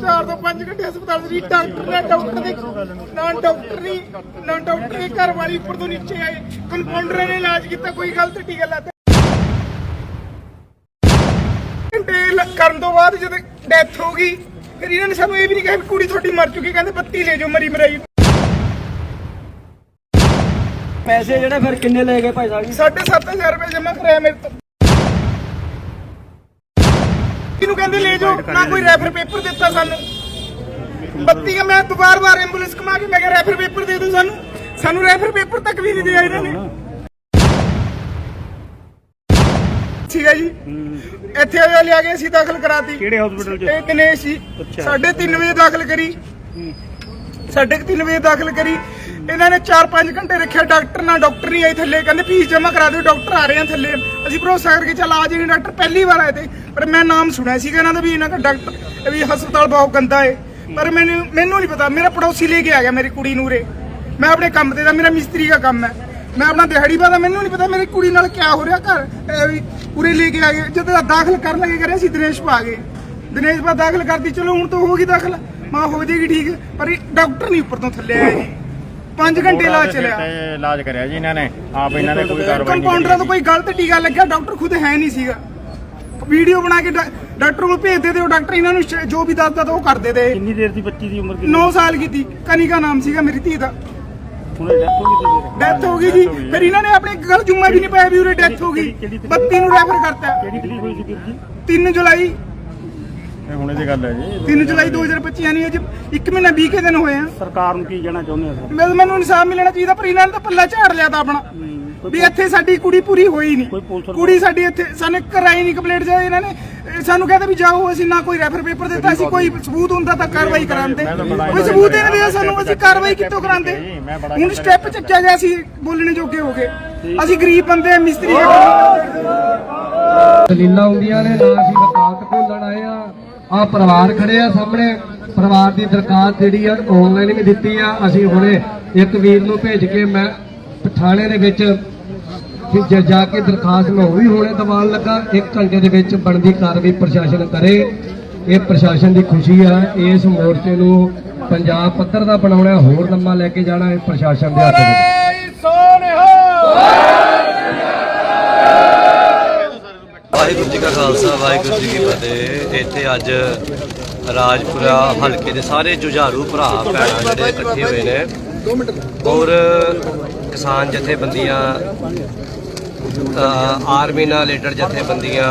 ਚਾਰ ਤੋਂ ਪੰਜ ਘੰਟੇ ਹਸਪਤਾਲ ਦੀ ਡਾਕਟਰ ਨੇ ਡਾਕਟਰ ਦੇ ਨਾ ਡਾਕਟਰ ਨਾ ਡਾਕਟਰ ਘਰ ਵਾਲੀ ਉੱਪਰ ਤੋਂ ਨੀਚੇ ਆਏ ਕੰਪਾਊਂਡਰ ਨੇ ਇਲਾਜ ਕੀਤਾ ਕੋਈ ਗਲਤ ਟੀਕਾ ਲਾਤਾ। ਘੰਟੇ ਕਰਨ ਤੋਂ ਬਾਅਦ ਜਦੋਂ ਡੈਥ ਹੋ ਗਈ ਫਿਰ ਇਹਨਾਂ ਨੇ ਸਾਨੂੰ ਇਹ ਵੀ ਨਹੀਂ ਕਿਹਾ ਕੁੜੀ ਤੁਹਾਡੀ ਮਰ ਚੁੱਕੀ ਕਹਿੰਦੇ ਬੱਤੀ ਲੈ ਜਾਓ ਮਰੀ ਮਰਾਈ। ਪੈਸੇ ਜਿਹੜੇ ਫਿਰ ਕਿੰਨੇ ਲੈ ਗਏ ਭਾਈ ਸਾਹਿਬ ਜੀ? ਸਾਢੇ ਸੱਤ ਹਜ਼ਾਰ ਰੁਪਏ ਜਮ੍ਹਾਂ ਕਰਾਇਆ ਮੇਰੇ ਤੋਂ। ਇਹਨੂੰ ਕਹਿੰਦੇ? ਲੈ ਜਾਓ। ਨਾ ਕੋਈ ਰੈਫਰ ਪੇਪਰ ਦਿੱਤਾ ਸਾਨੂੰ। ਬੱਤੀ ਮੈਂ ਦੁਬਾਰ ਬਾਰ ਐਂਬੂਲੈਂਸ ਕਮਾ ਕੇ ਮੈਂ ਕਿਹਾ ਰੈਫਰ ਪੇਪਰ ਦੇ ਦਿਓ ਸਾਨੂੰ। ਸਾਨੂੰ ਰੈਫਰ ਪੇਪਰ ਤੱਕ ਵੀ ਨਹੀਂ ਦਿਆ ਇਹਨਾਂ ਨੇ। ਠੀਕ ਹੈ ਜੀ। ਇੱਥੇ ਆ ਲਿਆ ਕੇ ਅਸੀਂ ਦਾਖਲ ਕਰਾਤੀ। ਕਿਹੜੇ ਹਸਪੀਟਲ 'ਚ? ਇਹ ਦਿਨੇਸ਼ ਜੀ। ਸਾਢੇ ਤਿੰਨ ਵਜੇ ਦਾਖਲ ਕਰੀ। ਸਾਢੇ ਕੁ ਤਿੰਨ ਵਜੇ ਦਾਖਲ ਕਰੀ। ਇਹਨਾਂ ਨੇ 4-5 ਘੰਟੇ ਰੱਖਿਆ, ਡਾਕਟਰ ਨਾਲ ਡਾਕਟਰ ਨਹੀਂ ਆਏ ਥੱਲੇ, ਕਹਿੰਦੇ ਫੀਸ ਜਮ੍ਹਾਂ ਕਰਾ ਦਿਓ, ਡਾਕਟਰ ਆ ਰਹੇ ਆ ਥੱਲੇ। ਅਸੀਂ ਭਰੋਸਾ ਕਰਕੇ ਚੱਲ ਆ ਜਾਈਏ ਡਾਕਟਰ ਪਹਿਲੀ ਵਾਰ ਆਏ ਤੇ, ਪਰ ਮੈਂ ਨਾਮ ਸੁਣਿਆ ਸੀਗਾ ਇਹਨਾਂ ਦਾ ਵੀ ਇਹਨਾਂ ਦਾ ਡਾਕਟਰ ਵੀ ਹਸਪਤਾਲ ਬਹੁਤ ਗੰਦਾ ਏ। ਪਰ ਮੈਨੂੰ ਮੈਨੂੰ ਨਹੀਂ ਪਤਾ, ਮੇਰਾ ਪੜੋਸੀ ਲੈ ਕੇ ਆ ਗਿਆ ਮੇਰੀ ਕੁੜੀ ਨੂੰ ਉਰੇ ਮੈਂ ਆਪਣੇ ਕੰਮ ਤੇ ਦਾ ਮੇਰਾ ਮਿਸਤਰੀ ਦਾ ਕੰਮ ਹੈ। ਮੈਂ ਆਪਣਾ ਦਿਹਾੜੀ ਬਾਦਾ ਮੈਨੂੰ ਨਹੀਂ ਪਤਾ ਮੇਰੀ ਕੁੜੀ ਨਾਲ ਕੀ ਹੋ ਰਿਹਾ ਘਰ। ਵੀ ਉਰੇ ਲੈ ਕੇ ਆ ਗਏ, ਜਦੋਂ ਦਾਖਲ ਕਰਨ ਲੱਗੇ ਕਰਿਆ ਸੀ ਦਿਨੇਸ਼ ਪਾ ਗਏ। ਦਿਨੇਸ਼ ਪਾ ਦਾਖਲ ਕਰਦੀ ਚਲੋ ਹੁਣ ਤਾਂ ਹੋ ਗਈ ਦਾਖਲ। ਮਾਂ ਹੋ ਜਾਏਗੀ ਠੀਕ, ਪਰ ਡਾਕਟਰ ਨਹੀਂ ਉੱਪਰ ਤੋਂ ਥੱਲੇ ਆਇਆ ਜੀ 5 ਘੰਟੇ ਇਲਾਜ ਚੱਲਿਆ। ਤੇ ਇਲਾਜ ਕਰਿਆ ਜੀ ਇਹਨਾਂ ਨੇ। ਆਪ ਇਹਨਾਂ ਨੇ ਕੋਈ ਕਾਰਵਾਈ ਨਹੀਂ ਕੰਪਾਊਂਡਰਾਂ ਤੋਂ ਕੋਈ ਗਲਤ ਟੀਕਾ ਲੱਗਿਆ ਡਾਕਟਰ ਖੁਦ ਹੈ ਨਹੀਂ ਸੀਗਾ। ਵੀਡੀਓ ਬਣਾ ਕੇ ਡਾਕਟਰ ਨੂੰ ਭੇਜ ਦੇ ਦਿਓ ਡਾਕਟਰ ਇਹਨਾਂ ਨੂੰ ਜੋ ਵੀ ਦੱਸਦਾ ਤਾਂ ਉਹ ਕਰ ਦੇ ਦੇ। ਕਿੰਨੀ ਦੇਰ ਦੀ ਬੱਚੀ ਦੀ ਉਮਰ ਕਿੰਨੀ? 9 ਸਾਲ ਦੀ ਸੀ। ਕਨਿਕਾ ਨਾਮ ਸੀਗਾ ਮੇਰੀ ਧੀ ਦਾ। ਡੈਥ ਹੋ ਗਈ ਜੀ। ਫਿਰ ਇਹਨਾਂ ਨੇ ਆਪਣੇ ਗੱਲ ਜੁਮਾ ਵੀ ਨਹੀਂ ਪਾਇਆ ਵੀ ਉਰੇ ਡੈਥ ਹੋ ਗਈ। 32 ਨੂੰ ਰੈਫਰ ਕਰਤਾ। ਕਿਹੜੀ ਤਰੀਕ ਹੋਈ ਸੀ ਵੀਰ ਜੀ? 3 ਜੁਲਾਈ ਇਹ ਹੁਣੇ ਦੀ ਗੱਲ ਹੈ ਜੀ। 3 ਜੁਲਾਈ 2025 ਯਾਨੀ ਅੱਜ 1 ਮਹੀਨਾ 20 ਕੇ ਦਿਨ ਹੋਏ ਆ। ਸਰਕਾਰ ਨੂੰ ਕੀ ਕਹਿਣਾ ਚਾਹੁੰਦੇ ਆ ਸਰ? ਮੈਂ ਮੈਨੂੰ ਇਨਸਾਫ ਮਿਲਣਾ ਚਾਹੀਦਾ ਪਰ ਇਹਨਾਂ ਨੇ ਤਾਂ ਪੱਲਾ ਝਾੜ ਲਿਆ ਤਾਂ ਆਪਣਾ। ਵੀ ਇੱਥੇ ਸਾਡੀ ਕੁੜੀ ਪੂਰੀ ਹੋਈ ਨਹੀਂ। ਕੁੜੀ ਸਾਡੀ ਇੱਥੇ ਸਾਨੂੰ ਕਰਾਈ ਨਹੀਂ ਕੰਪਲੀਟ ਜਾਏ ਇਹਨਾਂ ਨੇ। ਸਾਨੂੰ ਕਹਿੰਦਾ ਵੀ ਜਾਓ ਅਸੀਂ ਨਾ ਕੋਈ ਰੈਫਰ ਪੇਪਰ ਦਿੱਤਾ ਅਸੀਂ ਕੋਈ ਸਬੂਤ ਹੁੰਦਾ ਤਾਂ ਕਾਰਵਾਈ ਕਰਾਉਂਦੇ। ਕੋਈ ਸਬੂਤ ਹੀ ਨਹੀਂ ਦਿਆ ਸਾਨੂੰ ਅਸੀਂ ਕਾਰਵਾਈ ਕਿੱਥੋਂ ਕਰਾਉਂਦੇ? ਹੁਣ ਸਟੈਪ ਚੱਕਿਆ ਗਿਆ ਅਸੀਂ ਬੋਲਣੇ ਜੋਗੇ ਹੋ ਗਏ ਅਸੀਂ ਗਰੀਬ ਬੰਦੇ ਆ ਮਿਸਤਰੀ ਆ। ਦਲੀਲਾਂ ਹੁੰਦੀਆਂ ਨੇ ਨਾ ਅਸੀਂ ਵਕਾਲਤ ਭੁੱਲਣ ਆਏ ਆ। ਆ ਪਰਿਵਾਰ ਖੜੇ ਆ ਸਾਹਮਣੇ। ਪਰਿਵਾਰ ਦੀ ਦਰਖਾਸਤ ਜਿਹੜੀ ਆ ਆਨਲਾਈਨ ਵੀ ਦਿੱਤੀ ਆ। ਅਸੀਂ ਹੁਣੇ ਇੱਕ ਵੀਰ ਨੂੰ ਭੇਜ ਕੇ ਮੈਂ ਥਾਣੇ ਦੇ ਵਿੱਚ ਵੀ ਜਾ ਕੇ ਦਰਖਾਸਤ ਮੈਂ ਉਹ ਵੀ ਹੁਣੇ ਦਵਾਨ ਲੱਗਾ। 1 ਘੰਟੇ ਦੇ ਵਿੱਚ ਬਣਦੀ ਕਾਰਵਾਈ ਪ੍ਰਸ਼ਾਸਨ ਕਰੇ। ਇਹ ਪ੍ਰਸ਼ਾਸਨ ਦੀ ਖੁਸ਼ੀ ਆ, ਇਸ ਮੋਰਚੇ ਨੂੰ ਪੰਜਾਬ ਪੱਧਰ ਦਾ ਬਣਾਉਣਾ ਹੋਰ ਲੰਮਾ ਲੈ ਕੇ ਜਾਣਾ ਇਹ ਪ੍ਰਸ਼ਾਸਨ ਦੇ ਹੱਥ ਵਿੱਚ। ਵਾਹਿਗੁਰੂ ਜੀ ਕਾ ਖਾਲਸਾ, ਵਾਹਿਗੁਰੂ ਜੀ ਕੀ ਫਤਿਹ। ਇੱਥੇ ਅੱਜ ਰਾਜਪੁਰਾ ਹਲਕੇ ਦੇ ਸਾਰੇ ਜੁਝਾਰੂ ਭਰਾ, ਭੈਣਾਂ ਜਿਹੜੇ ਇਕੱਠੇ ਹੋਏ ਨੇ। ਔਰ ਕਿਸਾਨ ਜਥੇਬੰਦੀਆਂ ਆਰਮੀ ਨਾਲ ਲੀਡਰ ਜਥੇਬੰਦੀਆਂ,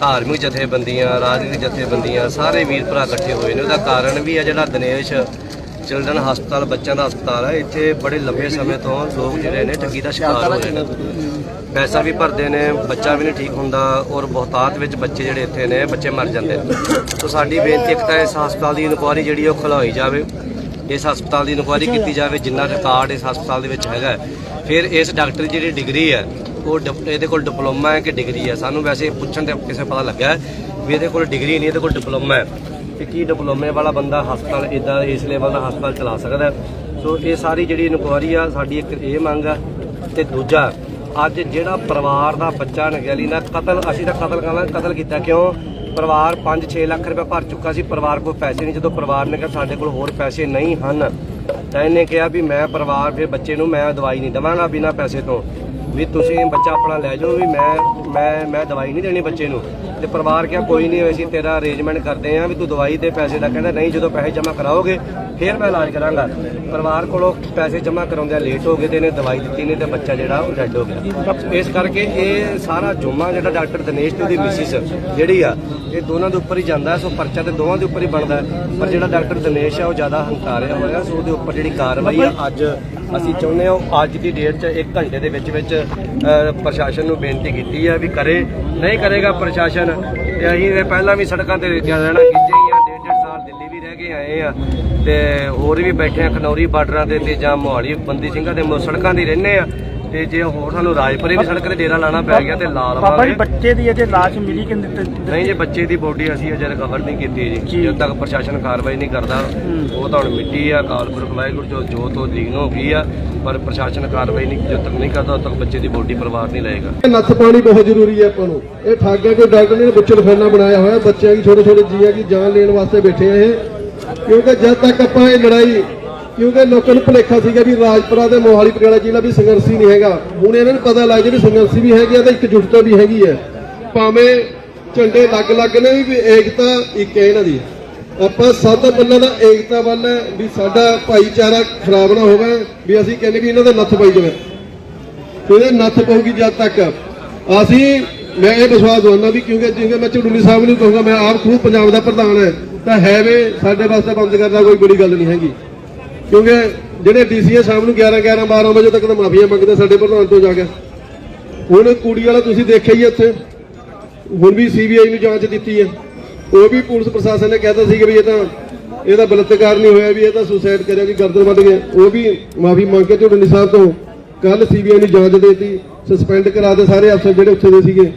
ਧਾਰਮਿਕ ਜਥੇਬੰਦੀਆਂ, ਰਾਜਨੀਤਿਕ ਜਥੇਬੰਦੀਆਂ, ਸਾਰੇ ਵੀਰ ਭਰਾ ਇਕੱਠੇ ਹੋਏ ਨੇ। ਉਹਦਾ ਕਾਰਨ ਵੀ ਹੈ ਜਿਹੜਾ ਦਿਨੇਸ਼ ਚਿਲਡਰਨ ਹਸਪਤਾਲ ਬੱਚਿਆਂ ਦਾ ਹਸਪਤਾਲ ਹੈ। ਇੱਥੇ ਬੜੇ ਲੰਬੇ ਸਮੇਂ ਤੋਂ ਲੋਕ ਜਿਹੜੇ ਨੇ ਠੱਗੀ ਦਾ ਸ਼ਿਕਾਰ ਹੋ ਰਹੇ ਨੇ। ਪੈਸਾ ਵੀ ਭਰਦੇ ਨੇ ਬੱਚਾ ਵੀ ਨਹੀਂ ਠੀਕ ਹੁੰਦਾ ਔਰ ਬਹੁਤਾਤ ਵਿੱਚ ਬੱਚੇ ਜਿਹੜੇ ਇੱਥੇ ਨੇ ਬੱਚੇ ਮਰ ਜਾਂਦੇ ਨੇ। ਸੋ ਸਾਡੀ ਬੇਨਤੀ ਇੱਕ ਤਾਂ ਇਸ ਹਸਪਤਾਲ ਦੀ ਇਨਕੁਆਇਰੀ ਜਿਹੜੀ ਉਹ ਖੁਲਾਈ ਜਾਵੇ। ਇਸ ਹਸਪਤਾਲ ਦੀ ਇਨਕੁਆਇਰੀ ਕੀਤੀ ਜਾਵੇ ਜਿੰਨਾ ਰਿਕਾਰਡ ਇਸ ਹਸਪਤਾਲ ਦੇ ਵਿੱਚ ਹੈਗਾ। ਫਿਰ ਇਸ ਡਾਕਟਰ ਦੀ ਜਿਹੜੀ ਡਿਗਰੀ ਹੈ ਉਹ ਇਹਦੇ ਕੋਲ ਡਿਪਲੋਮਾ ਹੈ ਕਿ ਡਿਗਰੀ ਹੈ? ਸਾਨੂੰ ਵੈਸੇ ਪੁੱਛਣ ਤੇ ਕਿਸੇ ਪਤਾ ਲੱਗਾ ਵੀ ਇਹਦੇ ਕੋਲ ਡਿਗਰੀ ਨਹੀਂ ਇਹਦੇ ਕੋਲ ਡਿਪਲੋਮਾ ਹੈ। ਕਿ ਕੀ ਡਿਪਲੋਮੇ ਵਾਲਾ ਬੰਦਾ ਹਸਪਤਾਲ ਇਦਾਂ ਇਸ ਲੈਵਲ ਦਾ ਹਸਪਤਾਲ ਚਲਾ ਸਕਦਾ ਸੋ ਇਹ ਸਾਰੀ ਜਿਹੜੀ ਇਨਕੁਆਇਰੀ ਆ, ਸਾਡੀ ਇੱਕ ਇਹ ਮੰਗ ਆ ਤੇ ਦੂਜਾ, ਅੱਜ ਜਿਹੜਾ ਪਰਿਵਾਰ ਦਾ ਬੱਚਾ ਨਗੈਲੀ ਨਾਲ ਕਤਲ, ਅਸੀਂ ਤਾਂ ਕਤਲ ਕਰਨਾ ਕਤਲ ਕੀਤਾ ਕਿਉਂ? ਪਰਿਵਾਰ 5-6 ਲੱਖ ਰੁਪਏ ਭਰ ਚੁੱਕਾ ਸੀ, ਪਰਿਵਾਰ ਕੋਲ ਪੈਸੇ ਨਹੀਂ, ਜਦੋਂ ਪਰਿਵਾਰ ਨੇ ਕਿਹਾ ਸਾਡੇ ਕੋਲ ਹੋਰ ਪੈਸੇ ਨਹੀਂ ਹਨ, ਤਾਂ ਇਹਨੇ ਕਿਹਾ ਵੀ ਮੈਂ ਪਰਿਵਾਰ ਦੇ ਬੱਚੇ ਨੂੰ ਮੈਂ ਦਵਾਈ ਨਹੀਂ ਦਵਾਂਗਾ ਬਿਨਾਂ ਪੈਸੇ ਤੋਂ। ਵੀ ਤੁਸੀਂ ਬੱਚਾ ਆਪਣਾ ਲੈ ਜਾਓ, ਵੀ ਮੈਂ ਮੈਂ ਮੈਂ ਦਵਾਈ ਨਹੀਂ ਦੇਣੀ ਬੱਚੇ ਨੂੰ। ਤੇ ਪਰਿਵਾਰ ਕਿਹਾ, ਕੋਈ ਨਹੀਂ, ਅਸੀਂ ਤੇਰਾ ਅਰੇਂਜਮੈਂਟ ਕਰਦੇ ਆਂ ਵੀ ਤੂੰ ਦਵਾਈ ਤੇ ਪੈਸੇ ਦਾ ਕਹਿੰਦਾ, ਨਹੀਂ, ਜਦੋਂ ਪੈਸੇ ਜਮ੍ਹਾਂ ਕਰਾਓਗੇ ਫਿਰ ਮੈਂ ਇਲਾਜ ਕਰਾਂਗਾ। ਪਰਿਵਾਰ ਕੋਲੋਂ ਪੈਸੇ ਜਮ੍ਹਾਂ ਕਰਾਉਂਦਿਆਂ ਲੇਟ ਹੋ ਗਏ ਤੇ ਇਹਨੇ ਦਵਾਈ ਦਿੱਤੀ ਨਹੀਂ ਤੇ ਬੱਚਾ ਜਿਹੜਾ ਉਹ ਡੈਡ ਹੋ ਗਿਆ। ਇਸ ਕਰਕੇ ਇਹ ਸਾਰਾ ਜੁਮਾ ਜਿਹੜਾ ਡਾਕਟਰ ਦਿਨੇਸ਼ ਤੇ ਉਹਦੀ ਮਿਸਿਸ ਜਿਹੜੀ ਆ, ਇਹ ਦੋਨਾਂ ਦੇ ਉੱਪਰ ਹੀ ਜਾਂਦਾ ਸੋ ਪਰਚਾ ਤੇ ਦੋਵਾਂ ਦੇ ਉੱਪਰ ਹੀ ਬਣਦਾ ਪਰ ਜਿਹੜਾ ਡਾਕਟਰ ਦਿਨੇਸ਼ ਆ, ਉਹ ਜ਼ਿਆਦਾ ਹੰਕਾਰਿਆ ਹੋਇਆ ਸੋ ਉਹਦੇ ਉੱਪਰ ਜਿਹੜੀ ਕਾਰਵਾਈ ਆ, ਅੱਜ ਅਸੀਂ ਚਾਹੁੰਦੇ ਹਾਂ ਅੱਜ ਦੀ ਡੇਟ 'ਚ 1 ਘੰਟੇ ਦੇ ਵਿੱਚ ਵਿੱਚ ਪ੍ਰਸ਼ਾਸਨ ਨੂੰ ਬੇਨਤੀ ਕੀਤੀ ਹੈ ਵੀ ਕਰੇ। ਨਹੀਂ ਕਰੇਗਾ ਪ੍ਰਸ਼ਾਸਨ, ਤੇ ਅਸੀਂ ਪਹਿਲਾਂ ਵੀ ਸੜਕਾਂ ਤੇ ਰਹਿਣਾ ਕੀਤੇ ਕੇ ਆਏ ਆ ਤੇ ਹੋਰ ਵੀ ਬੈਠੇ ਆ ਖਨੌਰੀ ਬਾਰਡਰਾਂ ਤੇ ਤੇ ਜਾਂ ਮੋਹਾਲੀ ਬੰਦੀ ਸਿੰਘਾਂ ਦੇ ਸੜਕਾਂ ਤੇ ਹੀ ਰਹਿੰਦੇ ਆ। ਤੇ ਜੇ ਹੋਰ ਸਾਨੂੰ ਰਾਜਪੁਰੇ ਵੀ ਸੜਕ ਤੇ ਡੇਰਾ ਲਾਣਾ ਪੈ ਗਿਆ ਤੇ ਲਾ ਬਾਬਾ ਜੀ ਬੱਚੇ ਦੀ ਅਜੇ ਲਾਸ਼ ਮਿਲੀ ਕਿ ਨਹੀਂ ਜੇ ਬੱਚੇ ਦੀ ਬੋਡੀ ਅਸੀਂ ਅਜੇ ਰਿਕਵਰ ਨਹੀਂ ਕੀਤੀ ਜੀ। ਜਦ ਤੱਕ ਪ੍ਰਸ਼ਾਸਨ ਕਾਰਵਾਈ ਨਹੀਂ ਕਰਦਾ ਉਹ ਤਾਂ ਹੁਣ ਮਿੱਟੀ ਆ ਕਾਲਪੁਰਖ ਵਾਹਿਗੁਰੂ ਜੋ ਜੋ ਤੋਂ ਲੀਨ ਹੋ ਗਈ ਆ ਪਰ ਪ੍ਰਸ਼ਾਸਨ ਕਾਰਵਾਈ ਨਹੀਂ ਜਦ ਤੱਕ ਨਹੀਂ ਕਰਦਾ ਉਦ ਤੱਕ ਬੱਚੇ ਦੀ ਬੋਡੀ ਪਰਿਵਾਰ ਨਹੀਂ ਲਏਗਾ। ਨੱਥ ਪਾਣੀ ਬਹੁਤ ਜ਼ਰੂਰੀ ਹੈ ਆਪਾਂ ਨੂੰ। ਇਹ ਠਾਗਾ ਕੋਈ ਡਾਕਟਰ ਨੇ ਬੁੱਚੜਖਾਨਾ ਬਣਾਇਆ ਹੋਇਆ ਬੱਚਿਆਂ ਦੀ ਛੋਟੇ ਛੋਟੇ ਜੀਆਂ ਦੀ ਜਾਨ ਲੈਣ ਵਾਸਤੇ ਬੈਠੇ ਆ ਇਹ। ਕਿਉਂਕਿ ਜਦ ਤੱਕ ਆਪਾਂ ਇਹ ਲੜਾਈ, ਕਿਉਂਕਿ ਲੋਕਾਂ ਨੂੰ ਭੁਲੇਖਾ ਸੀਗਾ ਵੀ ਰਾਜਪੁਰਾ ਤੇ ਮੋਹਾਲੀ ਪਟਿਆਲਾ ਜ਼ਿਲ੍ਹਾ ਵੀ ਸੰਘਰਸ਼ੀ ਨਹੀਂ ਹੈਗਾ। ਹੁਣ ਇਹਨਾਂ ਨੂੰ ਪਤਾ ਲੱਗ ਗਿਆ ਵੀ ਸੰਘਰਸ਼ੀ ਵੀ ਹੈਗੀ ਆ ਤੇ ਇਕਜੁੱਟਤਾ ਵੀ ਹੈਗੀ ਹੈ ਭਾਵੇਂ ਝੰਡੇ ਲੱਗ ਲੱਗ ਨੇ ਵੀ ਏਕਤਾ ਇੱਕ ਹੈ ਇਹਨਾਂ ਦੀ। ਆਪਾਂ ਸੱਤ ਬੰਨਾਂ ਦਾ ਏਕਤਾ ਵੱਲ ਹੈ ਵੀ ਸਾਡਾ ਭਾਈਚਾਰਾ ਖਰਾਬ ਨਾ ਹੋਵੇ, ਵੀ ਅਸੀਂ ਕਹਿੰਦੇ ਵੀ ਇਹਨਾਂ ਦਾ ਨੱਥ ਪਾਈ ਜਾਵੇ। ਇਹਦੇ ਨੱਥ ਪਊਗੀ ਜਦ ਤੱਕ। ਅਸੀਂ, ਮੈਂ ਇਹ ਵਿਸ਼ਵਾਸ ਦਵਾਉਂਦਾ ਵੀ ਕਿਉਂਕਿ ਜਿਵੇਂ ਮੈਂ ਝੁੰਡੂਨੀ ਸਾਹਿਬ ਨੂੰ ਕਹੂੰਗਾ, ਮੈਂ ਆਪ ਖੂਬ ਪੰਜਾਬ ਦਾ ਪ੍ਰਧਾਨ ਹੈ। ਤਾਂ ਹੈਵੇ ਸਾਡੇ ਵਾਸਤੇ ਬੰਦ ਕਰਨਾ ਕੋਈ ਬੜੀ ਗੱਲ ਨਹੀਂ ਹੈਗੀ। ਕਿਉਂਕਿ ਜਿਹੜੇ ਡੀਸੀਏ ਸ਼ਾਮ ਨੂੰ 11 11 12 ਵਜੇ ਤੱਕ ਤਾਂ ਮਾਫੀਆਂ ਮੰਗਦੇ ਸਾਡੇ ਪ੍ਰਧਾਨ ਤੋਂ ਜਾ ਕੇ। ਹੁਣ ਕੁੜੀ ਵਾਲਾ ਤੁਸੀਂ ਦੇਖਿਆ ਹੀ ਹੈ ਇੱਥੇ। ਹੁਣ ਵੀ ਸੀਬੀਆਈ ਨੂੰ ਜਾਂਚ ਦਿੱਤੀ ਹੈ। ਉਹ ਵੀ ਪੁਲਿਸ ਪ੍ਰਸ਼ਾਸਨ ਨੇ ਕਹਿਤਾ ਸੀ ਕਿ ਵੀ ਇਹ ਤਾਂ ਇਹਦਾ ਬਲਤਕਾਰ ਨਹੀਂ ਹੋਇਆ ਵੀ ਇਹ ਤਾਂ ਸੁਸਾਈਡ ਕਰਿਆ ਜੀ ਗਰਦਨ ਵੱਢ ਕੇ ਉਹ ਵੀ ਮਾਫੀ ਮੰਗ ਕੇ ਝੁੰਡਨੀ ਸਾਹਿਬ ਤੋਂ ਕੱਲ ਸੀਬੀਆਈ ਨੂੰ ਜਾਂਚ ਦੇਤੀ। ਸਸਪੈਂਡ ਕਰਾ ਦੇ ਸਾਰੇ ਅਫਸਰ ਜਿਹੜੇ ਉੱਥੇ ਦੇ ਸੀਗੇ।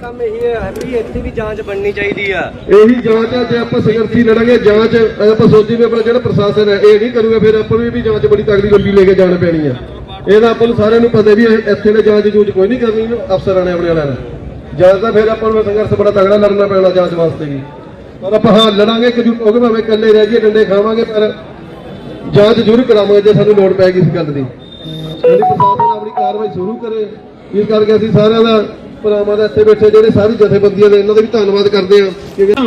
ਕੰਮ ਇਹੀ ਹੈ ਵੀ ਇੱਥੇ ਵੀ ਜਾਂਚ ਬਣਨੀ ਚਾਹੀਦੀ ਆ। ਇਹੀ ਜਾਂਚ ਹੈ ਜੇ ਆਪਾਂ ਸੰਘਰਸ਼ੀ ਲੜਾਂਗੇ, ਜਾਂਚ ਆਪਾਂ ਸੋਚੀ ਵੀ ਆਪਣਾ ਜਿਹੜਾ ਪ੍ਰਸ਼ਾਸਨ ਹੈ, ਇਹ ਨਹੀਂ ਕਰੂਗਾ, ਫਿਰ ਆਪਾਂ ਨੂੰ ਵੀ ਜਾਂਚ ਬੜੀ ਤਗੜੀ ਲੰਬੀ ਲੈ ਕੇ ਜਾਣ ਪੈਣੀ ਹੈ ਇਹਦਾ ਆਪਾਂ ਨੂੰ ਸਾਰਿਆਂ ਨੂੰ ਪਤਾ ਵੀ ਇੱਥੇ ਨੇ ਜਾਂਚ ਜੂਚ ਕੋਈ ਨਹੀਂ ਕਰਨੀ, ਅਫਸਰਾਂ ਨੇ ਆਪਣੇ ਵਾਲਿਆਂ ਨੇ ਜਾਂਚ ਤਾਂ ਫਿਰ ਆਪਾਂ ਨੂੰ ਸੰਘਰਸ਼ ਬੜਾ ਤਗੜਾ ਲੜਨਾ ਪੈਣਾ ਜਾਂਚ ਵਾਸਤੇ ਵੀ। ਪਰ ਆਪਾਂ ਹਾਂ, ਲੜਾਂਗੇ ਇਕਜੁੱਟ ਹੋ ਭਾਵੇਂ ਇਕੱਲੇ ਰਹਿ ਜਾਈਏ, ਡੰਡੇ ਖਾਵਾਂਗੇ, ਪਰ ਜਾਂਚ ਜ਼ਰੂਰ ਕਰਾਵਾਂਗੇ ਜੇ ਸਾਨੂੰ ਲੋੜ ਪੈਗੀ ਇਸ ਗੱਲ ਦੀ। ਸਾਡੀ ਪ੍ਰਸ਼ਾਸਨ ਆਪਣੀ ਕਾਰਵਾਈ ਸ਼ੁਰੂ ਕਰੇ, ਇਸ ਕਰਕੇ ਅਸੀਂ ਸਾਰਿਆਂ ਦਾ ਭਰਾਵਾਂ ਦਾ ਇੱਥੇ ਬੈਠੇ ਜਿਹੜੇ ਸਾਰੀ ਜਥੇਬੰਦੀਆਂ ਨੇ ਇਹਨਾਂ ਦਾ ਵੀ ਧੰਨਵਾਦ ਕਰਦੇ ਹਾਂ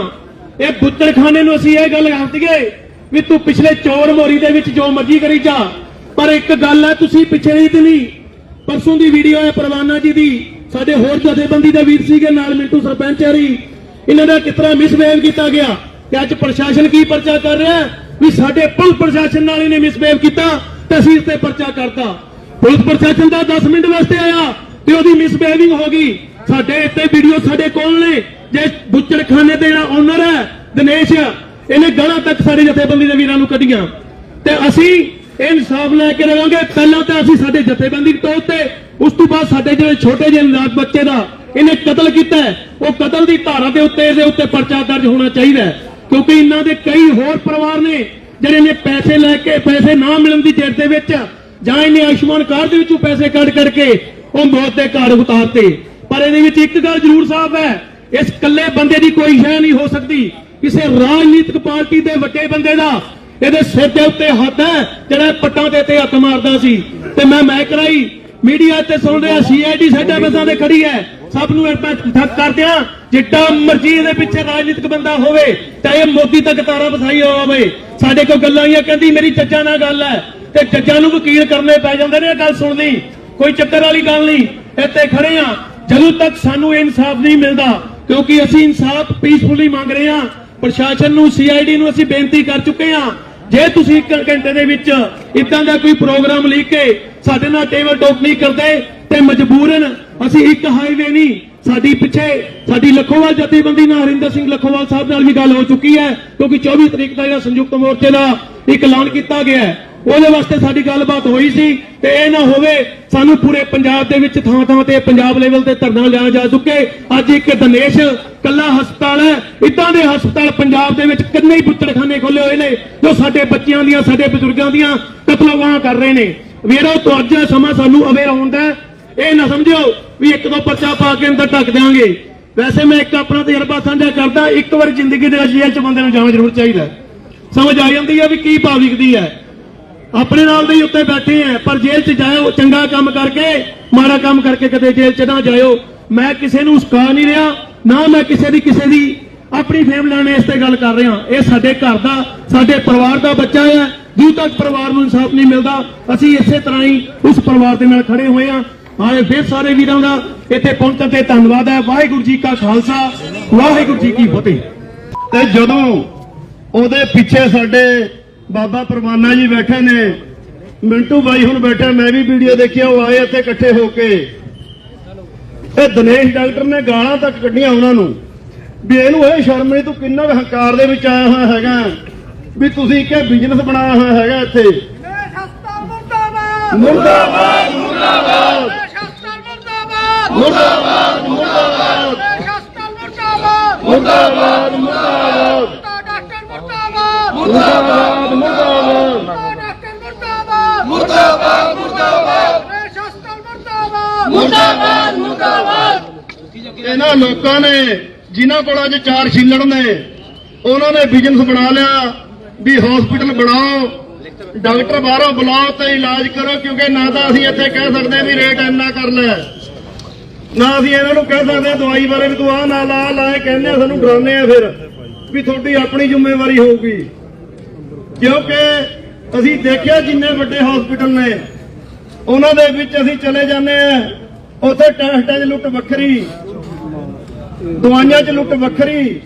ਇਹ ਬੁੱਤਰਖਾਨੇ ਨੂੰ ਅਸੀਂ ਇਹ ਗੱਲ ਆਖਦੀਏ ਵੀ ਤੂੰ ਪਿਛਲੇ ਚੋਰ ਮੋਰੀ ਦੇ ਵਿੱਚ ਜੋ ਮਰਜ਼ੀ ਕਰੀ ਜਾ, ਪਰ ਇੱਕ ਗੱਲ ਹੈ ਤੁਸੀਂ ਪਿੱਛੇ ਨਹੀਂ। ਦਿਨੀ ਪਰਸੋਂ ਦੀ ਵੀਡੀਓ ਹੈ ਪਰਵਾਨਾ ਜੀ ਦੀ, ਸਾਡੇ ਹੋਰ ਜਥੇਬੰਦੀ ਦੇ ਵੀਰ ਸੀਗੇ ਨਾਲ ਮਿੰਟੂ ਸਰਪੰਚ ਹਰੀ ਇਹਨਾਂ ਦਾ ਕਿਤਨਾ ਮਿਸਬਿਹੇਵ ਕੀਤਾ ਗਿਆ ਤੇ ਅੱਜ ਪ੍ਰਸ਼ਾਸਨ ਕੀ ਪਰਚਾ ਕਰ ਰਿਹਾ ਵੀ ਸਾਡੇ ਪੁਲਿਸ ਪ੍ਰਸ਼ਾਸਨ ਨਾਲ ਇਹਨੇ ਮਿਸਬਿਹੇਵ ਕੀਤਾ ਤੇ ਅਸੀਂ ਇਸ ਤੇ ਪਰਚਾ ਕਰਤਾ। ਪੁਲਿਸ ਪ੍ਰਸ਼ਾਸਨ ਦਾ 10 ਮਿੰਟ ਵਾਸਤੇ ਆਇਆ। ਤੇ ਉਹਦੀ ਮਿਸਬਿਹੇਵਿੰਗ ਹੋ ਗਈ। ਸਾਡੇ ਇੱਥੇ ਵੀਡੀਓ ਸਾਡੇ ਕੋਲ ਨੇ। ਜੇ ਬੁੱਚੜਖਾਨੇ ਦੇ ਜਿਹੜਾ ਓਨਰ ਹੈ, ਦਿਨੇਸ਼, ਇਹਨੇ ਗਾਲਾਂ ਤੱਕ ਸਾਡੇ ਜਥੇਬੰਦੀ ਦੇ ਵੀਰਾਂ ਨੂੰ ਕੱਢੀਆਂ। ਤੇ ਅਸੀਂ ਇਨਸਾਫ ਲੈ ਕੇ ਰਵਾਂਗੇ। ਪਹਿਲਾਂ ਤਾਂ ਅਸੀਂ ਸਾਡੇ ਜਥੇਬੰਦੀ ਤੌਰ ਤੇ, ਉਸ ਤੋਂ ਬਾਅਦ ਸਾਡੇ ਜਿਹੜੇ ਛੋਟੇ ਜਿਹੇ ਨਾਤ ਬੱਚੇ ਦਾ ਇਹਨੇ ਕਤਲ ਕੀਤਾ ਉਹ ਕਤਲ ਦੀ ਧਾਰਾ ਦੇ ਉੱਤੇ, ਇਹਦੇ ਉੱਤੇ ਪਰਚਾ ਦਰਜ ਹੋਣਾ ਚਾਹੀਦਾ ਕਿਉਂਕਿ ਇਹਨਾਂ ਦੇ ਕਈ ਹੋਰ ਪਰਿਵਾਰ ਨੇ, ਜਿਹੜੇ ਨੇ ਪੈਸੇ ਲੈ ਕੇ, ਪੈਸੇ ਨਾ ਮਿਲਣ ਦੀ ਜੇਰ ਦੇ ਵਿੱਚ ਜਾਂ ਇਹਨੇ ਆਯੁਸ਼ਮਾਨ ਕਾਰਡ ਦੇ ਵਿੱਚੋਂ ਪੈਸੇ ਕੱਢ ਕਰਕੇ ਉਹ ਮੌਤ ਦੇ ਘਾਟ ਉਤਾਰਤੇ ਪਰ ਇਹਦੇ ਵਿੱਚ ਇੱਕ ਗੱਲ ਜ਼ਰੂਰ ਸਾਫ਼ ਹੈ, ਇਸ ਕੱਲੇ ਬੰਦੇ ਦੀ ਕੋਈ ਸ਼ੈ ਨਹੀਂ ਹੋ ਸਕਦੀ। ਕਿਸੇ ਰਾਜਨੀਤਿਕ ਪਾਰਟੀ ਦੇ ਵੱਡੇ ਬੰਦੇ ਦਾ ਇਹਦੇ ਸਿਰ ਦੇ ਉੱਤੇ ਹੱਥ ਹੈ, ਜਿਹੜਾ ਪੱਟਾਂ ਦੇ ਉੱਤੇ ਹੱਥ ਮਾਰਦਾ ਸੀ। ਤੇ ਮੈਂ ਮੈਂ ਕਰਾਈ ਮੀਡੀਆ ਤੇ ਸੁਣ ਰਿਹਾ, ਸੀਆਈਡੀ ਸਾਡੇ ਬਸਾਂ ਤੇ ਖੜੀ ਹੈ। ਸਭ ਨੂੰ ਇਹ ਮੈਂ ਠੱਕ ਕਰਦੇ ਆ ਜਿੱਡਾ ਮਰਜ਼ੀ ਇਹਦੇ ਪਿੱਛੇ ਰਾਜਨੀਤਿਕ ਬੰਦਾ ਹੋਵੇ, ਚਾਹੇ ਮੋਦੀ ਤੱਕ ਤਾਰਾ ਵਸਾਈ ਹੋਵੇ। ਸਾਡੇ ਕੋਲ ਗੱਲਾਂ ਆਈਆਂ, ਕਹਿੰਦੀ, ਮੇਰੀ ਜੱਜਾਂ ਨਾਲ ਗੱਲ ਹੈ। ਤੇ ਜੱਜਾਂ ਨੂੰ ਵਕੀਲ ਕਰਨੇ ਪੈ ਜਾਂਦੇ ਨੇ ਇਹ ਗੱਲ ਸੁਣਨੀ। ਕੋਈ ਚੱਕਰ ਵਾਲੀ ਗੱਲ ਨਹੀਂ। ਇੱਥੇ ਖੜੇ ਆ ਜਦੋਂ ਤੱਕ ਸਾਨੂੰ ਇਨਸਾਫ ਨਹੀਂ ਮਿਲਦਾ, ਕਿਉਂਕਿ ਅਸੀਂ ਇਨਸਾਫ ਪੀਸਫੁਲੀ ਮੰਗ ਰਹੇ ਹਾਂ। ਪ੍ਰਸ਼ਾਸਨ ਨੂੰ ਸੀਆਈਡੀ ਨੂੰ ਅਸੀਂ ਬੇਨਤੀ ਕਰ ਚੁੱਕੇ ਹਾਂ। ਜੇ ਤੁਸੀਂ ਇੱਕ ਘੰਟੇ ਦੇ ਵਿੱਚ ਇਦਾਂ ਦਾ ਕੋਈ ਪ੍ਰੋਗਰਾਮ ਲਿਖ ਕੇ ਸਾਡੇ ਨਾਲ ਟੇਬਲ ਟਾਕ ਨਹੀਂ ਕਰਦੇ ਤੇ ਮਜਬੂਰਨ ਅਸੀਂ ਇੱਕ ਹਾਈਵੇ ਨਹੀਂ, ਸਾਡੀ ਪਿੱਛੇ ਸਾਡੀ ਲਖੋਵਾਲ ਜਥੇਬੰਦੀ ਨਾਲ ਹਰਿੰਦਰ ਸਿੰਘ ਲਖੋਵਾਲ ਸਾਹਿਬ ਨਾਲ ਵੀ ਗੱਲ ਹੋ ਚੁੱਕੀ ਹੈ, ਕਿਉਂਕਿ 24 ਤਰੀਕ ਦਾ ਜਿਹੜਾ ਸੰਯੁਕਤ ਮੋਰਚੇ ਦਾ ਇੱਕ ਐਲਾਨ ਕੀਤਾ ਗਿਆ ਹੈ। ਉਹਦੇ ਵਾਸਤੇ ਸਾਡੀ ਗੱਲਬਾਤ ਹੋਈ ਸੀ ਤੇ ਇਹ ਨਾ ਹੋਵੇ ਸਾਨੂੰ ਪੂਰੇ ਪੰਜਾਬ ਦੇ ਵਿੱਚ ਥਾਂ ਥਾਂ ਤੇ ਪੰਜਾਬ ਲੈਵਲ ਤੇ ਧਰਨਾ ਲਿਆ ਜਾ ਚੁੱਕੇ। ਅੱਜ ਇੱਕ ਦਿਨੇਸ਼ ਕੱਲਾ ਹਸਪਤਾਲ ਹੈ। ਇਦਾਂ ਦੇ ਹਸਪਤਾਲ ਪੰਜਾਬ ਦੇ ਵਿੱਚ ਕਿੰਨੇ ਹੀ ਬੁੱਤੜਖਾਨੇ ਖੋਲੇ ਹੋਏ ਨੇ, ਜੋ ਸਾਡੇ ਬੱਚਿਆਂ ਦੀਆਂ, ਸਾਡੇ ਬਜ਼ੁਰਗਾਂ ਦੀਆਂ ਕਤਲਵਾਂ ਕਰ ਰਹੇ ਨੇ। ਵੀਰੋ, ਤੋਂ ਅੱਜ ਸਮਾਂ ਸਾਨੂੰ ਅਵੇਅਰ ਹੁੰਦਾ ਇਹ ਨਾ ਸਮਝੋ ਵੀ ਇੱਕ ਦੋ ਪਰਚਾ ਪਾ ਕੇ ਅੰਦਰ ਢੱਕ ਦਿਆਂਗੇ। ਵੈਸੇ ਮੈਂ ਇੱਕ ਆਪਣਾ ਤਜਰਬਾ ਸਾਂਝਾ ਕਰਦਾ, ਇੱਕ ਵਾਰ ਜ਼ਿੰਦਗੀ ਦੇ ਵਿੱਚ 'ਚ ਬੰਦੇ ਨੂੰ ਜਾਣਾ ਜ਼ਰੂਰ ਚਾਹੀਦਾ। ਸਮਝ ਆ ਜਾਂਦੀ ਹੈ ਵੀ ਕੀ ਭਾਵਿਕਦੀ ਹੈ। ਆਪਣੇ ਨਾਲ ਦੇ ਹੀ ਉੱਤੇ ਬੈਠੇ ਆ, ਪਰ ਜੇਲ੍ਹ 'ਚ ਜਾਇਓ, ਚੰਗਾ ਕੰਮ ਕਰਕੇ, ਮਾੜਾ ਕੰਮ ਕਰਕੇ ਕਦੇ ਜੇਲ੍ਹ 'ਚ ਨਾ ਜਾਇਓ। ਮੈਂ ਕਿਸੇ ਨੂੰ ਉਸਕਾ ਨਹੀਂ ਰਿਹਾ, ਨਾ ਮੈਂ ਕਿਸੇ ਦੀ ਕਿਸੇ ਦੀ ਆਪਣੀ ਫੈਮਿਲੀ ਨਾਲ ਇਸ ਤੇ ਗੱਲ ਕਰ ਰਿਹਾ। ਇਹ ਸਾਡੇ ਘਰ ਦਾ, ਸਾਡੇ ਪਰਿਵਾਰ ਦਾ ਬੱਚਾ ਹੈ ਜਦੋਂ ਤੱਕ ਪਰਿਵਾਰ ਨੂੰ ਇਨਸਾਫ ਨਹੀਂ ਮਿਲਦਾ। ਅਸੀਂ ਇਸੇ ਤਰ੍ਹਾਂ ਹੀ ਉਸ ਪਰਿਵਾਰ ਦੇ ਨਾਲ ਖੜੇ ਹੋਏ ਹਾਂ ਆਏ ਫਿਰ ਸਾਰੇ ਵੀਰਾਂ ਦਾ ਇੱਥੇ ਪਹੁੰਚਣ ਤੇ ਧੰਨਵਾਦ ਹੈ। ਵਾਹਿਗੁਰੂ ਜੀ ਕਾ ਖਾਲਸਾ, ਵਾਹਿਗੁਰੂ ਜੀ ਕੀ ਫਤਿਹ। ਤੇ ਜਦੋਂ ਉਹਦੇ ਪਿੱਛੇ ਸਾਡੇ ਬਾਬਾ ਪਰਵਾਨਾ ਜੀ ਬੈਠੇ ਨੇ। ਮਿੰਟੂ ਬਾਈ ਹੁਣ ਬੈਠਾ, ਮੈਂ ਵੀ ਵੀਡੀਓ ਦੇਖਿਆ ਉਹ ਆਏ ਇੱਥੇ ਇਕੱਠੇ ਹੋ ਕੇ। ਇਹ ਦਿਨੇਸ਼ ਡਾਕਟਰ ਨੇ ਗਾਲਾਂ ਤੱਕ ਕੱਢੀਆਂ ਉਹਨਾਂ ਨੂੰ। ਵੀ ਇਹਨੂੰ ਇਹ ਸ਼ਰਮ ਨਹੀਂ, ਤੂੰ ਕਿੰਨਾ ਕੁ ਹੰਕਾਰ ਦੇ ਵਿੱਚ ਆਇਆ ਹੋਇਆ ਹੈਗਾ। ਵੀ ਤੁਸੀਂ ਇੱਕ ਬਿਜ਼ਨਸ ਬਣਾਇਆ ਹੋਇਆ ਹੈਗਾ ਇੱਥੇ। ਮੁਰਦਾਬਾਦ ਮੁਰਦਾਬਾਦ ਮੁਰਦਾਬਾਦ! ਮੁਰਦਾਬਾਦ! ਮੁਰਦਾਬਾਦ! ਮੁਰਦਾਬਾਦ! ਮੁਰਦਾਬਾਦ ਡਾਕਟਰ ਮੁਰਦਾਬਾਦ ਮੁਰਦਾਬਾਦ ਮੁਰਦਾਬਾਦ ਸ਼ਸਤਰ ਮੁਰਦਾਬਾਦ ਮੁਰਦਾਬਾਦ। ਇਹਨਾਂ ਲੋਕਾਂ ਨੇ, ਜਿਨ੍ਹਾਂ ਕੋਲ ਅੱਜ ਚਾਰ ਛਿੱਲੜ ਨੇ, ਉਹਨਾਂ ਨੇ ਬਿਜ਼ਨਸ ਬਣਾ ਲਿਆ, ਵੀ ਹਸਪੀਟਲ ਬਣਾਓ, ਡਾਕਟਰ ਬਾਹਰੋਂ ਬੁਲਾਓ ਤੇ ਇਲਾਜ ਕਰੋ, ਕਿਉਂਕਿ ਨਾ ਤਾਂ ਅਸੀਂ ਇੱਥੇ ਕਹਿ ਸਕਦੇ ਵੀ ਰੇਟ ਇੰਨਾ ਕਰ ਲੈ। ਨਾ ਅਸੀਂ ਇਹਨਾਂ ਨੂੰ ਕਹਿ ਸਕਦੇ ਹਾਂ ਦਵਾਈ ਬਾਰੇ ਵੀ ਤੂੰ ਆਹ ਨਾ ਲਾ ਲਾਏ ਕਹਿੰਦੇ ਆ, ਸਾਨੂੰ ਡਰਾਉਂਦੇ ਆ ਫਿਰ, ਵੀ ਤੁਹਾਡੀ ਆਪਣੀ ਜ਼ਿੰਮੇਵਾਰੀ ਹੋਊਗੀ। ਕਿਉਂਕਿ ਅਸੀਂ ਦੇਖਿਆ ਜਿੰਨੇ ਵੱਡੇ ਹਸਪੀਟਲ ਨੇ, ਉਹਨਾਂ ਦੇ ਵਿੱਚ ਅਸੀਂ ਚਲੇ ਜਾਂਦੇ ਆ ਉੱਥੇ ਟੈਸਟਾਂ 'ਚ ਲੁੱਟ ਵੱਖਰੀ, ਦਵਾਈਆਂ 'ਚ ਲੁੱਟ ਵੱਖਰੀ,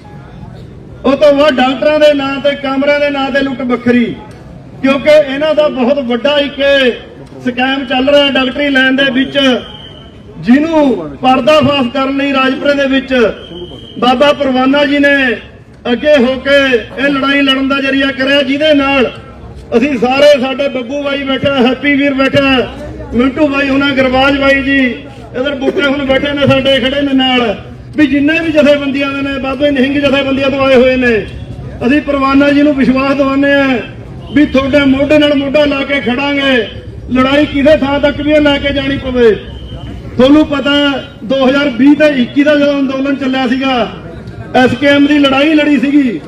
ਉਹ ਤੋਂ ਬਾਅਦ ਡਾਕਟਰਾਂ ਦੇ ਨਾਂ ਤੇ ਕਮਰਿਆਂ ਦੇ ਨਾਂ ਤੇ ਲੁੱਟ ਵੱਖਰੀ। ਕਿਉਂਕਿ ਇਹਨਾਂ ਦਾ ਬਹੁਤ ਵੱਡਾ ਇੱਕ ਸਕੈਮ ਚੱਲ ਰਿਹਾ ਡਾਕਟਰੀ ਲਾਈਨ ਦੇ ਵਿੱਚ, ਜਿਹਨੂੰ ਪਰਦਾਫਾਸ਼ ਕਰਨ ਲਈ ਰਾਜਪੁਰੇ ਦੇ ਵਿੱਚ ਬਾਬਾ ਪਰਵਾਨਾ ਜੀ ਨੇ ਅੱਗੇ ਹੋ ਕੇ ਇਹ ਲੜਾਈ ਲੜਨ ਦਾ ਜਰੀਆ ਕਰਿਆ, ਜਿਹਦੇ ਨਾਲ ਅਸੀਂ ਸਾਰੇ ਸਾਡੇ ਬੱਬੂ ਬਾਈ ਬੈਠਾ ਹੈਪੀ ਵੀਰ ਬੈਠਾ, ਮਿੰਟੂ ਬਾਈ ਹੁਣਾਂ ਗਰਵਾਜ ਬਾਈ ਜੀ ਇਧਰ ਬੂਟੇ ਹੁਣ ਬੈਠੇ ਨੇ ਸਾਡੇ ਖੜੇ ਨੇ ਨਾਲ। ਵੀ ਜਿੰਨੇ ਵੀ ਜਥੇਬੰਦੀਆਂ ਦੇ ਨੇ ਬਾਬੇ ਨਿਹੰਗ ਜਥੇਬੰਦੀਆਂ ਤੋਂ ਆਏ ਹੋਏ ਨੇ ਅਸੀਂ ਪਰਵਾਨਾ ਜੀ ਨੂੰ ਵਿਸ਼ਵਾਸ ਦਿਵਾਉਂਦੇ ਆ ਵੀ ਤੁਹਾਡੇ ਮੋਢੇ ਨਾਲ ਮੋਢਾ ਲਾ ਕੇ ਖੜਾਂਗੇ। ਲੜਾਈ ਕਿਸੇ ਥਾਂ ਤੱਕ ਵੀ ਲੈ ਕੇ ਜਾਣੀ ਪਵੇ? ਤੁਹਾਨੂੰ ਪਤਾ ਹੈ, 2020 ਤੇ 21 ਦਾ ਜਦੋਂ ਅੰਦੋਲਨ ਚੱਲਿਆ ਸੀਗਾ ਐਸਕੇਐਮ ਦੀ ਲੜਾਈ ਲੜੀ ਸੀਗੀ।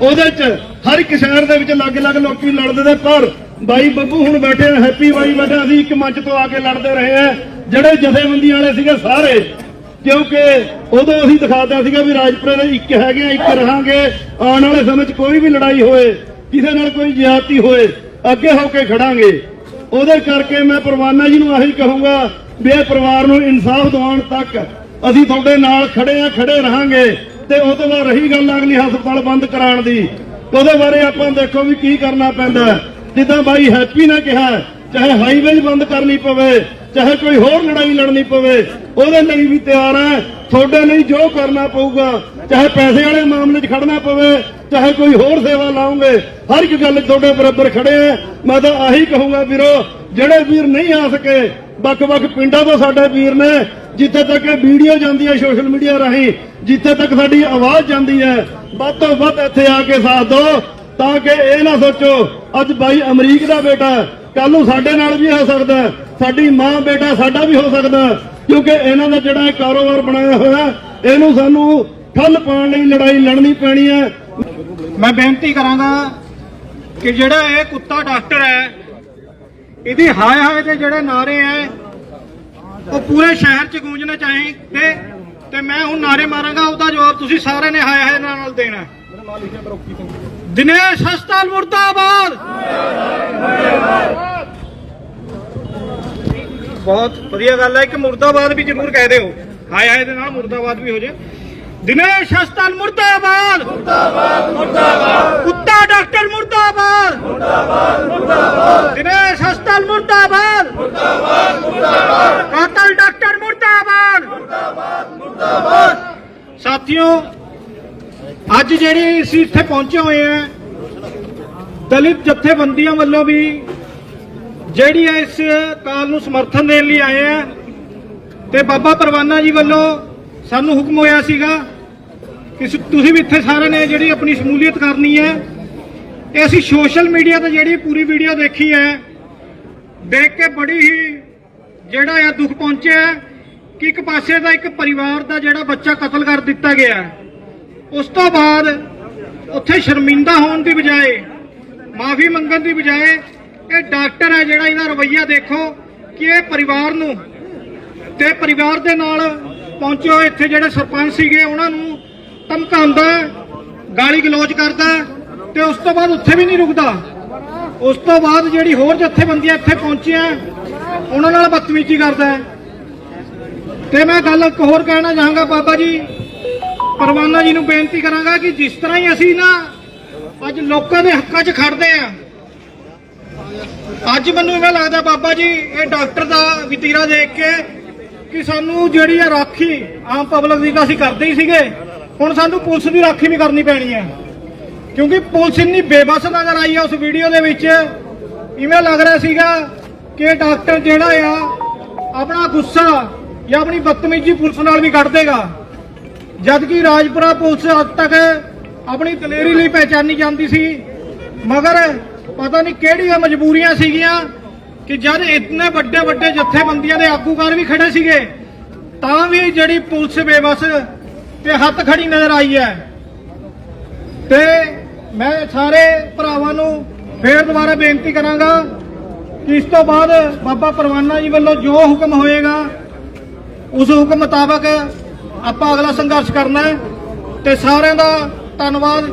ਉਹਦੇ ਚ ਹਰ ਇੱਕ ਸ਼ਹਿਰ ਦੇ ਵਿੱਚ ਅਲੱਗ-ਅਲੱਗ ਲੋਕੀ ਲੜਦੇ ਨੇ ਪਰ ਬਾਈ ਬੱਬੂ ਹੁਣ ਬੈਠੇ ਹੈਪੀ ਬਾਈ ਬੈਠਾ ਅਸੀਂ ਇੱਕ ਮੰਚ ਤੋਂ ਆ ਕੇ ਲੜਦੇ ਰਹੇ ਆ ਜਿਹੜੇ ਜਥੇਬੰਦੀ ਵਾਲੇ ਸੀਗੇ ਸਾਰੇ, ਕਿਉਂਕਿ ਉਦੋਂ ਅਸੀਂ ਦਿਖਾਤਾ ਸੀਗਾ ਵੀ ਰਾਜਪੁਰੇ ਦੇ ਇੱਕ ਹੈਗੇ ਆ, ਇੱਕ ਰਹਾਂਗੇ। ਆਉਣ ਵਾਲੇ ਸਮੇਂ 'ਚ ਕੋਈ ਵੀ ਲੜਾਈ ਹੋਏ, ਕਿਸੇ ਨਾਲ ਕੋਈ ਜ਼ਿਆਦਤੀ ਹੋਏ, ਅੱਗੇ ਹੋ ਕੇ ਖੜਾਂਗੇ। ਉਹਦੇ ਕਰਕੇ ਮੈਂ ਪਰਵਾਨਾ ਜੀ ਨੂੰ ਆਹੀ ਕਹੂੰਗਾ ਵੀ ਇਹ ਪਰਿਵਾਰ ਨੂੰ ਇਨਸਾਫ ਦਿਵਾਉਣ ਤੱਕ ਅਸੀਂ ਤੁਹਾਡੇ ਨਾਲ ਖੜੇ ਆ, ਖੜੇ ਰਹਾਂਗੇ ਤੇ ਉਹ ਤੋਂ ਬਾਅਦ ਰਹੀ ਗੱਲ ਅਗਲੀ ਹਸਪਤਾਲ ਬੰਦ ਕਰਾਉਣ ਦੀ। ਉਹਦੇ ਬਾਰੇ ਆਪਾਂ ਦੇਖੋ ਵੀ ਕੀ ਕਰਨਾ ਪੈਂਦਾ। ਜਿੱਦਾਂ ਬਾਈ ਹੈਪੀ ਨੇ ਕਿਹਾ, ਚਾਹੇ ਹਾਈਵੇ ਬੰਦ ਕਰਨੀ ਪਵੇ ਚਾਹੇ ਕੋਈ ਹੋਰ ਲੜਾਈ ਲੜਨੀ ਪਵੇ, ਉਹਦੇ ਲਈ ਵੀ ਤਿਆਰ ਹੈ। ਤੁਹਾਡੇ ਲਈ ਜੋ ਕਰਨਾ ਪਊਗਾ, ਚਾਹੇ ਪੈਸੇ ਵਾਲੇ ਮਾਮਲੇ 'ਚ ਖੜਨਾ ਪਵੇ, ਚਾਹੇ ਕੋਈ ਹੋਰ ਸੇਵਾ ਲਾਉਂਗੇ, ਹਰ ਇੱਕ ਗੱਲ ਤੁਹਾਡੇ ਬਰਾਬਰ ਖੜੇ ਆ ਮੈਂ ਤਾਂ ਆਹੀ ਕਹੂੰਗਾ ਵੀਰੋ, ਜਿਹੜੇ ਵੀਰ ਨਹੀਂ ਆ ਸਕੇ, ਵੱਖ-ਵੱਖ ਪਿੰਡਾਂ ਤੋਂ ਸਾਡੇ ਵੀਰ ਨੇ, ਜਿੱਥੇ ਤੱਕ ਇਹ ਵੀਡੀਓ ਜਾਂਦੀ ਹੈ ਸੋਸ਼ਲ ਮੀਡੀਆ ਰਾਹੀਂ, ਜਿੱਥੇ ਤੱਕ ਸਾਡੀ ਆਵਾਜ਼ ਜਾਂਦੀ ਹੈ, ਵੱਧ ਤੋਂ ਵੱਧ ਇੱਥੇ ਆ ਕੇ ਸਾਥ ਦਿਓ, ਤਾਂ ਕਿ ਇਹ ਨਾ ਸੋਚੋ, ਅੱਜ ਬਾਈ ਅਮਰੀਕ ਦਾ ਬੇਟਾ ਕੱਲ ਨੂੰ ਸਾਡੇ ਨਾਲ ਵੀ ਹੋ ਸਕਦਾ ਸਾਡੀ ਮਾਂ, ਬੇਟਾ ਸਾਡਾ ਵੀ ਹੋ ਸਕਦਾ ਕਿਉਂਕਿ ਇਹਨਾਂ ਦਾ ਜਿਹੜਾ ਇਹ ਕਾਰੋਬਾਰ ਬਣਾਇਆ ਹੋਇਆ, ਇਹਨੂੰ ਸਾਨੂੰ ਠੱਲ ਪਾਉਣ ਲਈ ਲੜਾਈ ਲੜਨੀ ਪੈਣੀ ਹੈ। ਮੈਂ ਬੇਨਤੀ ਕਰਾਂਗਾ ਕਿ ਜਿਹੜਾ ਇਹ ਕੁੱਤਾ ਡਾਕਟਰ ਹੈ, ਇਹਦੀ ਹਾਏ ਹਾਏ ਦੇ ਜਿਹੜੇ ਨਾਰੇ ਹੈ, ਉਹ ਪੂਰੇ ਸ਼ਹਿਰ 'ਚ ਗੂੰਜਣੇ ਚਾਹੀਦੇ ਤੇ ਮੈਂ ਹੁਣ ਨਾਰੇ ਮਾਰਾਂਗਾ, ਉਹਦਾ ਜਵਾਬ ਤੁਸੀਂ ਸਾਰਿਆਂ ਨੇ ਹਾਏ ਹਾਏ ਨਾਲ ਦੇਣਾ ਹੈ। ਦਿਨੇਸ਼ ਹਸਪਤਾਲ ਮੁਰਦਾਬਾਦ ਬਹੁਤ ਵਧੀਆ ਗੱਲ ਹੈ ਕਿ ਮੁਰਦਾਬਾਦ ਵੀ ਜ਼ਰੂਰ ਕਹਿ ਦਿਓ ਹਾਏ ਹਾਏ ਦੇ ਨਾਲ ਮੁਰਦਾਬਾਦ ਵੀ ਹੋ ਜੇ ਦਿਨੇਸ਼ ਹਸਪਤਾਲ ਮੁਰਦਾਬਾਦ ਮੁਰਦਾਬਾਦ ਮੁਰਦਾਬਾਦ ਕੁੱਤਾ ਡਾਕਟਰ ਮੁਰਦਾਬਾਦ ਮੁਰਦਾਬਾਦ ਮੁਰਦਾਬਾਦ ਦਿਨੇਸ਼ ਹਸਪਤਾਲ ਮੁਰਦਾਬਾਦ ਮੁਰਦਾਬਾਦ ਮੁਰਦਾਬਾਦ ਕਾਤਲ ਡਾਕਟਰ ਮੁਰਦਾਬਾਦ ਮੁਰਦਾਬਾਦ ਮੁਰਦਾਬਾਦ ਸਾਥੀਓ ਅੱਜ ਜਿਹੜੇ ਅਸੀਂ ਇੱਥੇ ਪਹੁੰਚੇ ਹੋਏ ਆ ਦਲਿਤ ਜਥੇਬੰਦੀਆਂ ਵੱਲੋਂ ਵੀ ਜਿਹੜੀ ਹੈ ਇਸ ਕਾਲ ਨੂੰ ਸਮਰਥਨ ਦੇਣ ਲਈ ਆਏ ਆ ਤੇ ਬਾਬਾ ਪਰਵਾਨਾ ਜੀ ਵੱਲੋਂ ਸਾਨੂੰ ਹੁਕਮ ਹੋਇਆ ਸੀਗਾ ਕਿ ਤੁਸੀਂ ਵੀ ਇੱਥੇ ਸਾਰਿਆਂ ਨੇ ਜਿਹੜੀ ਆਪਣੀ ਸ਼ਮੂਲੀਅਤ ਕਰਨੀ ਹੈ ਇਹ ਅਸੀਂ ਸੋਸ਼ਲ ਮੀਡੀਆ ਤੇ ਜਿਹੜੀ ਪੂਰੀ ਵੀਡੀਓ ਦੇਖੀ ਹੈ, ਦੇਖ ਕੇ ਬੜੀ ਹੀ ਜਿਹੜਾ ਆ ਦੁੱਖ ਪਹੁੰਚਿਆ ਕਿ ਇੱਕ ਪਾਸੇ ਦਾ ਇੱਕ ਪਰਿਵਾਰ ਦਾ ਜਿਹੜਾ ਬੱਚਾ ਕਤਲ ਕਰ ਦਿੱਤਾ ਗਿਆ ਹੈ। ਉਸ ਤੋਂ ਬਾਅਦ ਉੱਥੇ ਸ਼ਰਮਿੰਦਾ ਹੋਣ ਦੀ ਬਜਾਏ, ਮਾਫੀ ਮੰਗਣ ਦੀ ਬਜਾਏ ਇਹ ਡਾਕਟਰ ਹੈ ਜਿਹੜਾ ਇਹਦਾ ਰਵੱਈਆ ਦੇਖੋ ਕਿ ਇਹ ਪਰਿਵਾਰ ਨੂੰ ਤੇ ਪਰਿਵਾਰ ਦੇ ਨਾਲ ਪਹੁੰਚੇ ਹੋਏ ਇੱਥੇ ਜਿਹੜੇ ਸਰਪੰਚ ਸੀਗੇ ਉਹਨਾਂ ਨੂੰ ਧਮਕਾਉਂਦਾ, ਗਾਲੀ ਗਲੋਚ ਕਰਦਾ ਤੇ ਉਸ ਤੋਂ ਬਾਅਦ ਉੱਥੇ ਵੀ ਨਹੀਂ ਰੁਕਦਾ। ਉਸ ਤੋਂ ਬਾਅਦ ਜਿਹੜੀ ਹੋਰ ਜਥੇਬੰਦੀਆਂ ਇੱਥੇ ਪਹੁੰਚੀਆਂ, ਉਹਨਾਂ ਨਾਲ ਬਦਤਮੀਜ਼ੀ ਕਰਦਾ ਤੇ ਮੈਂ ਗੱਲ ਇੱਕ ਹੋਰ ਕਹਿਣਾ ਚਾਹਾਂਗਾ ਬਾਬਾ ਜੀ ਪਰਵਾਨਾ ਜੀ ਨੂੰ ਬੇਨਤੀ ਕਰਾਂਗਾ ਕਿ ਜਿਸ ਤਰ੍ਹਾਂ ਹੀ ਅਸੀਂ ਨਾ ਅੱਜ ਲੋਕਾਂ ਦੇ ਹੱਕਾਂ 'ਚ ਖੜਦੇ ਆ ਅੱਜ ਮੈਨੂੰ ਇਵੇਂ ਲੱਗਦਾ ਬਾਬਾ ਜੀ, ਇਹ ਡਾਕਟਰ ਦਾ ਵਤੀਰਾ ਦੇਖ ਕੇ ਕਿ ਸਾਨੂੰ ਜਿਹੜੀ ਆ ਰਾਖੀ ਆਮ ਪਬਲਿਕ ਦੀ ਤਾਂ ਅਸੀਂ ਕਰਦੇ ਹੀ ਸੀਗੇ, ਹੁਣ ਸਾਨੂੰ ਪੁਲਿਸ ਦੀ ਰਾਖੀ ਵੀ ਕਰਨੀ ਪੈਣੀ ਹੈ। ਕਿਉਂਕਿ ਪੁਲਿਸ ਇੰਨੀ ਬੇਬਸ ਨਜ਼ਰ ਆਈ ਆ ਉਸ ਵੀਡੀਓ ਦੇ ਵਿੱਚ, ਇਵੇਂ ਲੱਗ ਰਿਹਾ ਸੀਗਾ ਕਿ ਡਾਕਟਰ ਜਿਹੜਾ ਆ, ਆਪਣਾ ਗੁੱਸਾ ਜਾਂ ਆਪਣੀ ਬਦਤਮੀਜ਼ੀ ਪੁਲਿਸ ਨਾਲ ਵੀ ਕੱਢ ਦੇਗਾ। ਜਦਕਿ ਰਾਜਪੁਰਾ ਪੁਲਿਸ ਅੱਜ ਤੱਕ ਆਪਣੀ ਦਲੇਰੀ ਲਈ ਪਹਿਚਾਨੀ ਜਾਂਦੀ ਸੀ, ਮਗਰ ਪਤਾ ਨਹੀਂ ਕਿਹੜੀਆਂ ਮਜਬੂਰੀਆਂ ਸੀਗੀਆਂ ਕਿ ਜਦ ਇਤਨੇ ਵੱਡੇ ਵੱਡੇ ਜਥੇਬੰਦੀਆਂ ਦੇ ਆਗੂਕਾਰ ਵੀ ਖੜੇ ਸੀਗੇ, ਤਾਂ ਵੀ ਜਿਹੜੀ ਪੁਲਿਸ ਬੇਬਸ ਤੇ ਹੱਥ ਖੜੀ ਨਜ਼ਰ ਆਈ ਹੈ। ਤੇ ਮੈਂ ਸਾਰੇ ਭਰਾਵਾਂ ਨੂੰ ਫੇਰ ਦੁਬਾਰਾ ਬੇਨਤੀ ਕਰਾਂਗਾ ਕਿ ਇਸ ਤੋਂ ਬਾਅਦ ਬਾਬਾ ਪਰਵਾਨਾ ਜੀ ਵੱਲੋਂ ਜੋ ਹੁਕਮ ਹੋਏਗਾ, ਉਸ ਹੁਕਮ ਮੁਤਾਬਕ ਆਪਾਂ ਅਗਲਾ ਸੰਘਰਸ਼ ਕਰਨਾ ਹੈ ਤੇ ਸਾਰਿਆਂ ਦਾ ਧੰਨਵਾਦ।